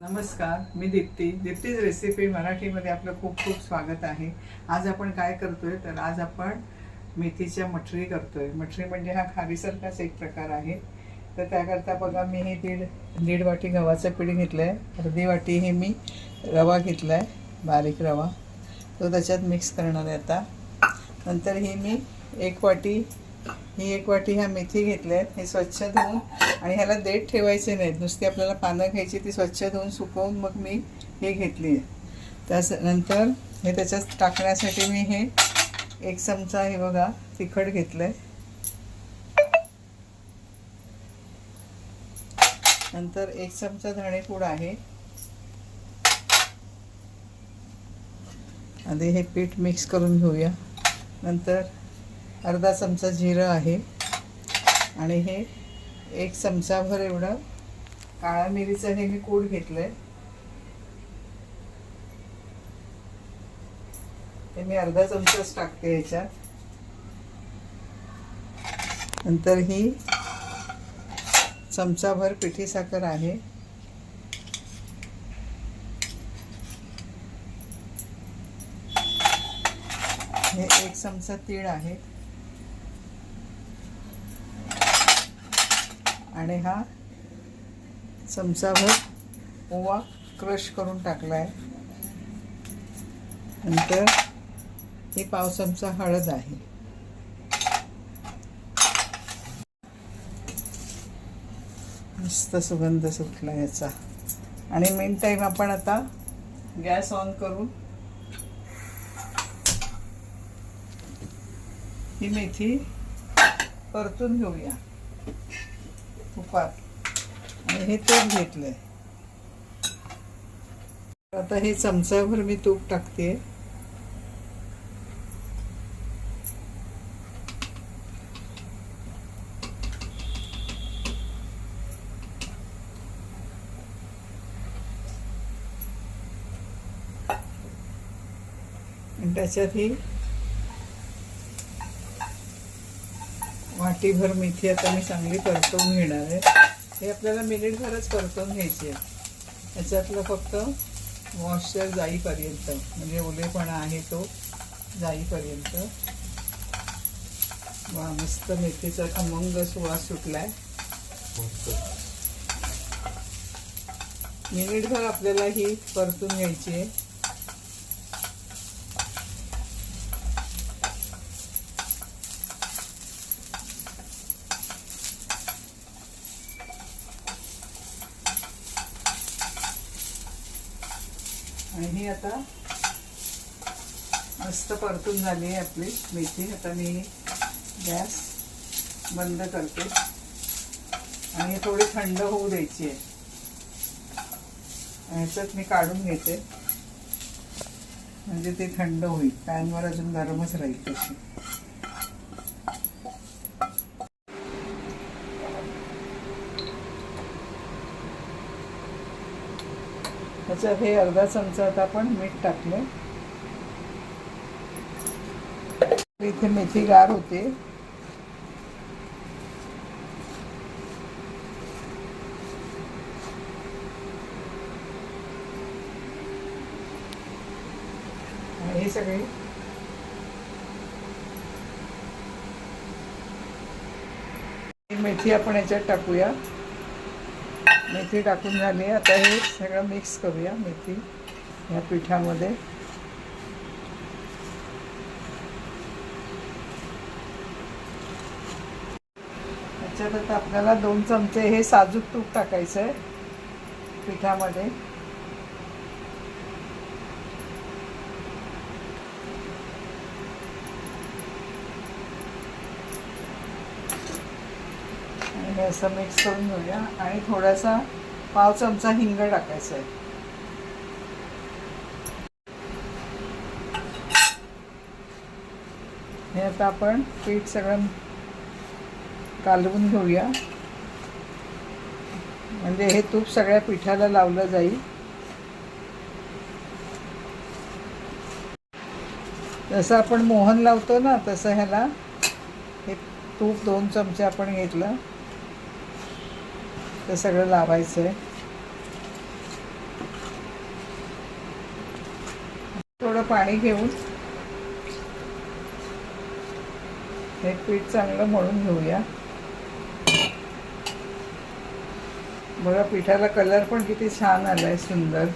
नमस्कार मी दीप्ती. दीप्तीज रेसिपी मराठीमध्ये आपलं खूप खूप स्वागत आहे. आज आपण काय करतोय? तर आज आपण मेथीच्या मठरी करतोय. मठरी म्हणजे हा खारीसारखाच एक प्रकार आहे. तर त्याकरता बघा मी हे दीड दीड वाटी गव्हाचं पीठ घेतलं आहे अर्धी वाटी हे मी रवा घेतला आहे बारीक रवा. तो त्याच्यात मिक्स करणार आहे आता. नंतर ही मी एक वाटी ही एक वाटी ह्या मेथी घेतल्या आहेत हे स्वच्छ धुवून आणि ह्याला देठ ठेवायचे नाहीत. नुसती आपल्याला पानं घ्यायची ती स्वच्छ धुवून सुकवून मग मी हे घेतली आहे. त्यास नंतर हे त्याच्यात टाकण्यासाठी मी हे एक चमचा हे बघा तिखट घेतलं आहे नंतर एक चमचा धणेपूड आहे. आधी हे पीठ मिक्स करून घेऊया. नंतर अर्धा चमचा जिरं आहे. आणि हे एक चमचाभर एवढं काळा मिरीचं हे मी कूड घेतलं आहे हे मी अर्धा चमचाच टाकते याच्यात. नंतर ही चमचाभर पिठी साखर आहे. हे एक चमचा तीळ आहे. आणि हा चमचाभर ओवा क्रश करून टाकला आहे नंतर ही पाव चमचा हळद आहे. मस्त सुगंध सुटला याचा. आणि मेन टाईम आपण आता गॅस ऑन करून ही मेथी परतून घेऊया. तुपात आणि हे तूप घेतलंय. आता हे चमचाभर मी तूप टाकते. आणि त्याच्यात ही वाटीभर मेथी आता मी चांगली परतवून घेणार आहे. हे आपल्याला मिनिटभरच परतवून घ्यायची आहे. याच्यातलं फक्त मॉइश्चर जाईपर्यंत म्हणजे ओलेपणा आहे तो जाईपर्यंत. वा मस्त मेथीचा खमंग सुवास सुटलाय. मिनिटभर आपल्याला ही परतून घ्यायची आहे. आणि ही आता मस्त परतून झाली आहे आपली मेथी. आता मी गॅस बंद करते. आणि थोडी थंड होऊ द्यायची आहे. ह्याच्यात मी काढून घेते. म्हणजे ते थंड होईल. पॅनवर अजून गरमच राहील तशी. चमचा हे अर्धा चमचा आता आपण मीठ टाकलं. इथे मेथी गार होते. आणि हे सगळे. मेथी आपण याच्यात टाकूया. मेथी टाकून झाली आता हे सगळं मिक्स करूया मेथी ह्या पिठामध्ये. त्याच्यात आता आपल्याला दोन चमचे हे साजूक तूप टाकायचं आहे पिठामध्ये आणि हे असं मिक्स करून घेऊया. आणि थोडासा पाव चमचा हिंग टाकायचा आहे. हे आता आपण पीठ सगळं कालवून घेऊया. म्हणजे हे तूप सगळ्या पिठाला लावलं जाईल. जसं आपण मोहन लावतो ना तसं ह्याला हे तूप दोन चमचे आपण घेतलं. ते सगळं लावायचं आहे थोडं पाणी घेऊन हे पीठ चांगलं मळून घेऊया. बघा पिठाला कलर पण किती छान आलाय सुंदर.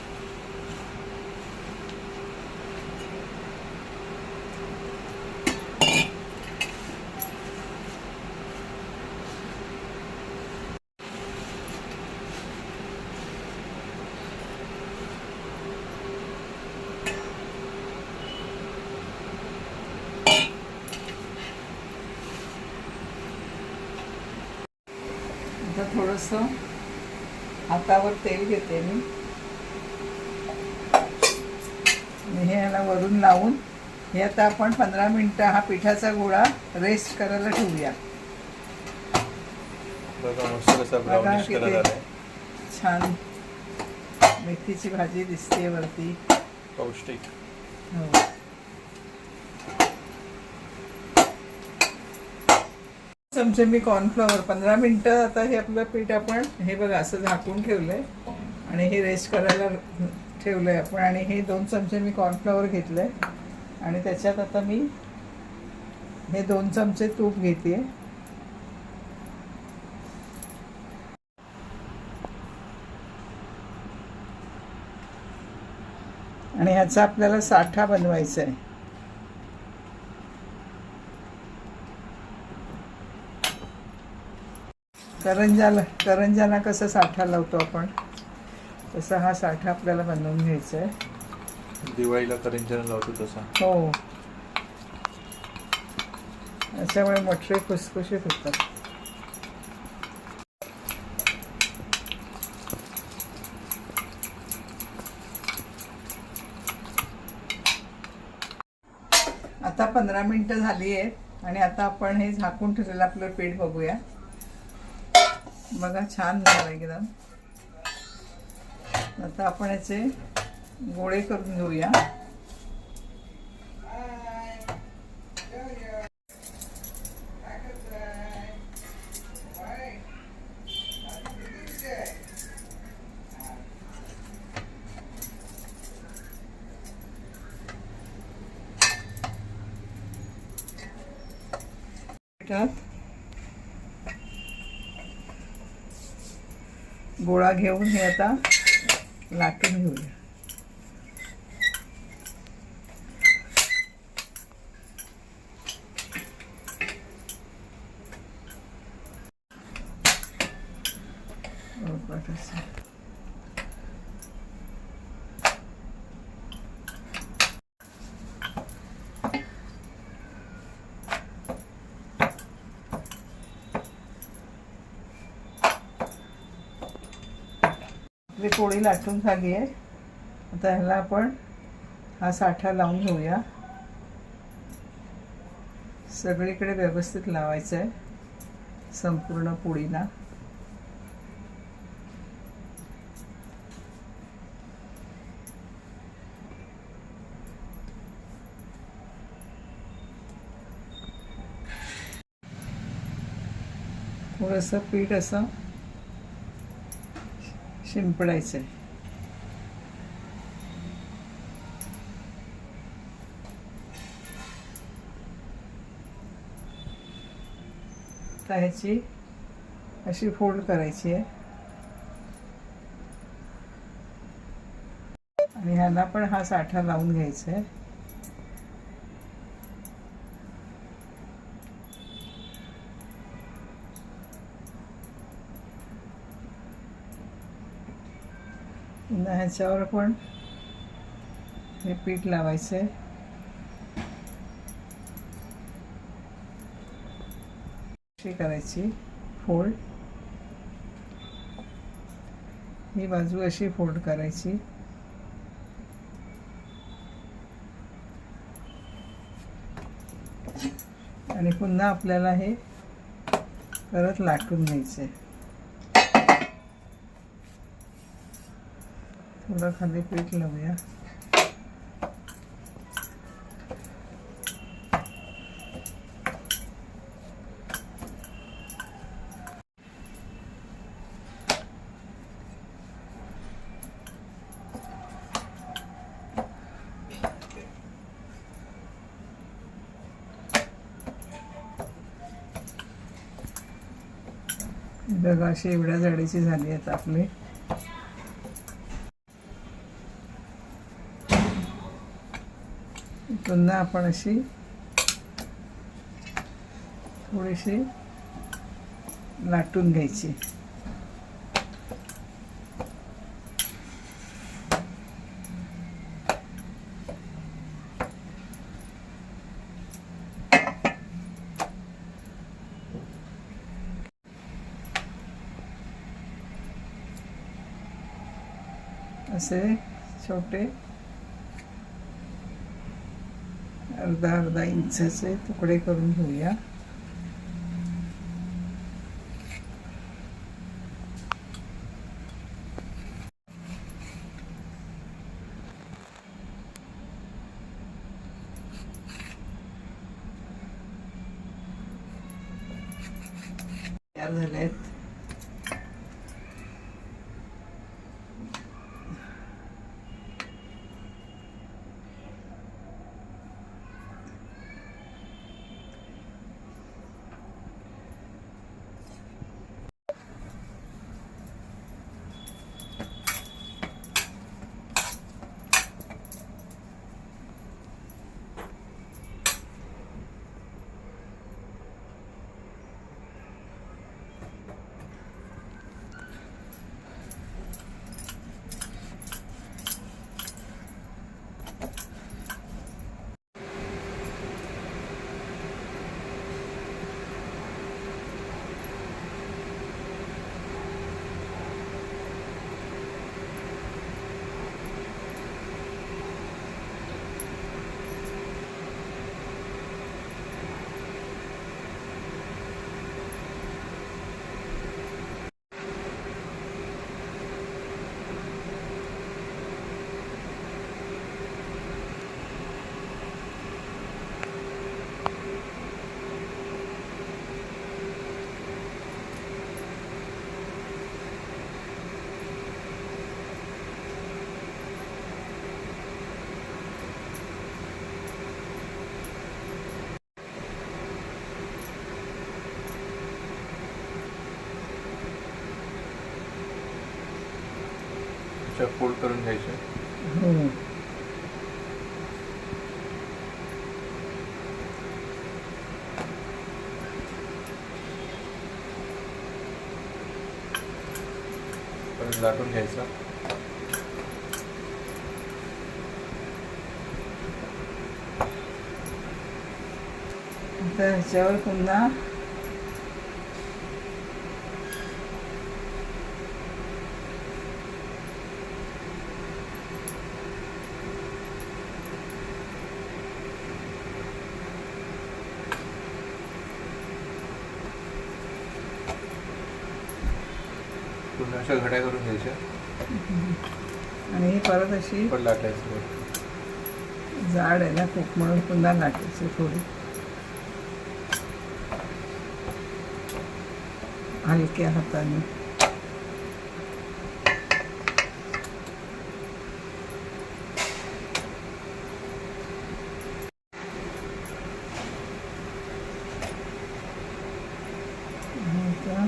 थोडंसं हातावर तेल घेते मी. हे याला वरून लावून हे आता आपण पंधरा मिनटं हा पिठाचा गोळा रेस्ट करायला ठेवूया. बघा किती छान मेथीची भाजी दिसते वरती. पौष्टिक. हो. चमचे मी कॉर्नफ्लॉवर पंधरा मिनटं आता हे आपलं पीठ आपण हे बघा असं झाकून ठेवलंय. आणि हे रेस्ट करायला ठेवलंय आपण. आणि हे दोन चमचे मी कॉर्नफ्लॉवर घेतलंय. आणि त्याच्यात आता मी हे दोन चमचे तूप घेते आणि ह्याचा आपल्याला साठा बनवायचा आहे करंजाला करंजाला कसं साठा लावतो आपण? तसा हा साठा आपल्याला बनवून घ्यायचा आहे. दिवाळीला करंजन लावतो तसा. हो. त्याच्यामुळे मठरे खुसखुशीत होतात. आता पंधरा मिनटं झाली आहेत आणि आता आपण हे झाकून ठेवलेलं आपलं पीठ बघूया. बघा छान झालं एकदम. आता आपण याचे गोळे करून घेऊया. गोळा घेऊन हे आता लाटून घेऊया बरोबर असं. आपली पोळी लाटून झाली आहे. आता ह्याला आपण हा साठा लावून घेऊया. सगळीकडे व्यवस्थित लावायचं आहे. संपूर्ण पोळीला. थोडंसं पीठ असं शिंपडायचं आहे आता ह्याची अशी फोल्ड करायची आहे. आणि ह्याला पण हा साठा लावून घ्यायचा आहे. पुन्हा ह्याच्यावर पण हे पीठ लावायचं आहे अशी करायची फोल्ड ही बाजू अशी फोल्ड करायची. आणि पुन्हा आपल्याला हे परत लाटून घ्यायचं आहे थोडं खाली पीठ लावूया. बघा अशी एवढ्या जाडीची झाली आहेत आपली. पुन्हा आपण अशी थोडीशी लाटून घ्यायची. असे छोटे अर्धा अर्धा इंचाचे तुकडे करून घेऊया तयार झाले आहेत अशा फोल्ड करून घ्यायचे. परत लाटून घ्यायचं. ह्याच्यावर पुन्हा अशा घड्या करून घ्यायच्या? आणि ही परत अशी पण लाटायचं जाड आहे ना खूप म्हणून पुन्हा लाटायची थोडी. हलक्या हाताने आणि आता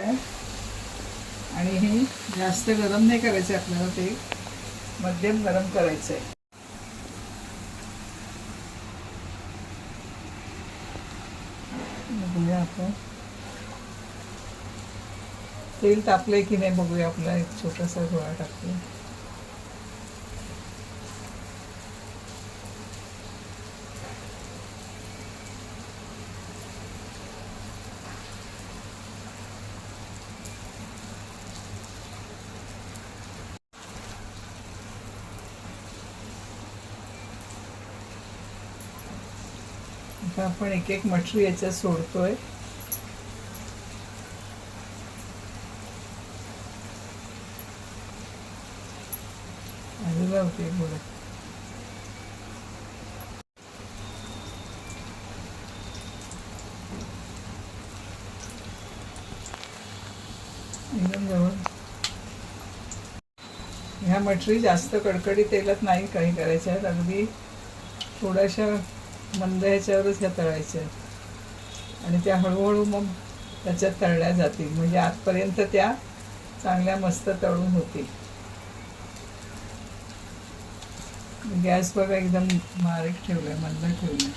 आणि हे जास्त गरम नाही करायचे आपल्याला ते मध्यम गरम करायचं आहे. बघूया आपण. तेल तापलंय की नाही बघूया आपला एक छोटासा गोळा टाकूया आता आपण एक एक मटरी याच्यात सोडतोय. चांगलं होते बोलत एकदम जवळ. ह्या मटरी जास्त कडकडी तेलात नाही काही करायच्या आहेत अगदी थोड्याशा मंद ह्याच्यावरच ह्या तळायच्या. आणि त्या हळूहळू मग त्याच्यात तळल्या जातील. म्हणजे आतपर्यंत त्या चांगल्या मस्त तळून होतील. गॅस बघा एकदम बारीक ठेवलं मंद ठेवलं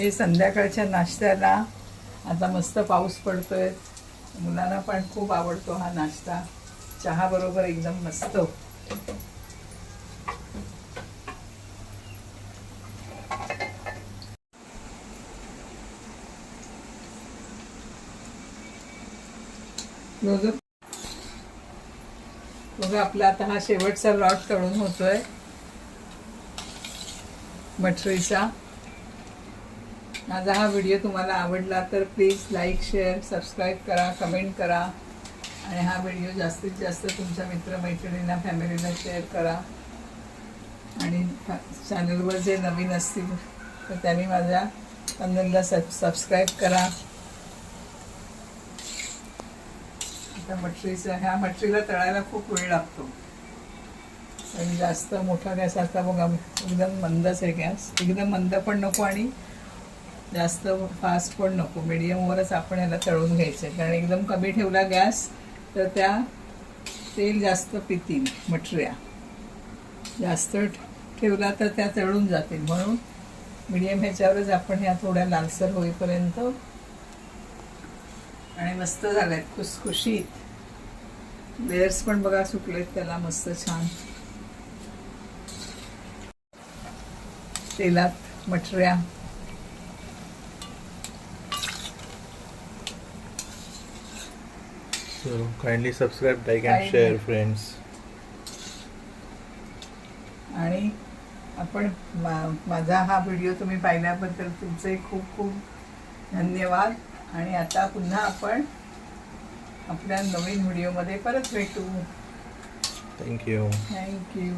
हे संध्याकाळच्या नाश्त्याला. आता मस्त पाऊस पडतोय. मुलांना पण खूप आवडतो हा नाश्ता. चहा बरोबर एकदम मस्त. बघा. आपला आता हा शेवटचा लॉट तळून होतोय. मठरीचा माझा हा व्हिडिओ तुम्हाला आवडला तर प्लीज लाईक शेअर सबस्क्राईब करा कमेंट करा. आणि हा व्हिडिओ जास्तीत जास्त तुमच्या मित्रमैत्रिणींना फॅमिलीला शेअर करा. आणि चॅनलवर जे नवीन असतील तर त्यांनी माझ्या चॅनलला सब सबस्क्राईब करा. आता मटरीचा ह्या मटरीला तळायला खूप वेळ लागतो. आणि जास्त मोठा गॅस आता बघा एकदम मंदच आहे गॅस. एकदम मंद पण नको आणि जास्त फास्ट पण नको मिडियमवरच आपण याला तळून घ्यायचं आहे. कारण एकदम कमी ठेवला गॅस तर त्या तेल जास्त पितील मटऱ्या. जास्त ठेवला तर त्या तळून जातील. म्हणून मिडियम ह्याच्यावरच आपण ह्या थोड्या लालसर होईपर्यंत आणि मस्त झाल्यात खुसखुशीत. लेयर्स पण बघा सुटलेत त्याला मस्त छान. तेलात मटऱ्या. So kindly subscribe, like and share, friends. आणि आपण मा- माझा हा व्हिडिओ तुम्ही पाहिल्याबद्दल तुमचे खूप खूप धन्यवाद आणि आता पुन्हा आपण आपल्या नवीन व्हिडिओमध्ये परत भेटू Thank you. थँक्यू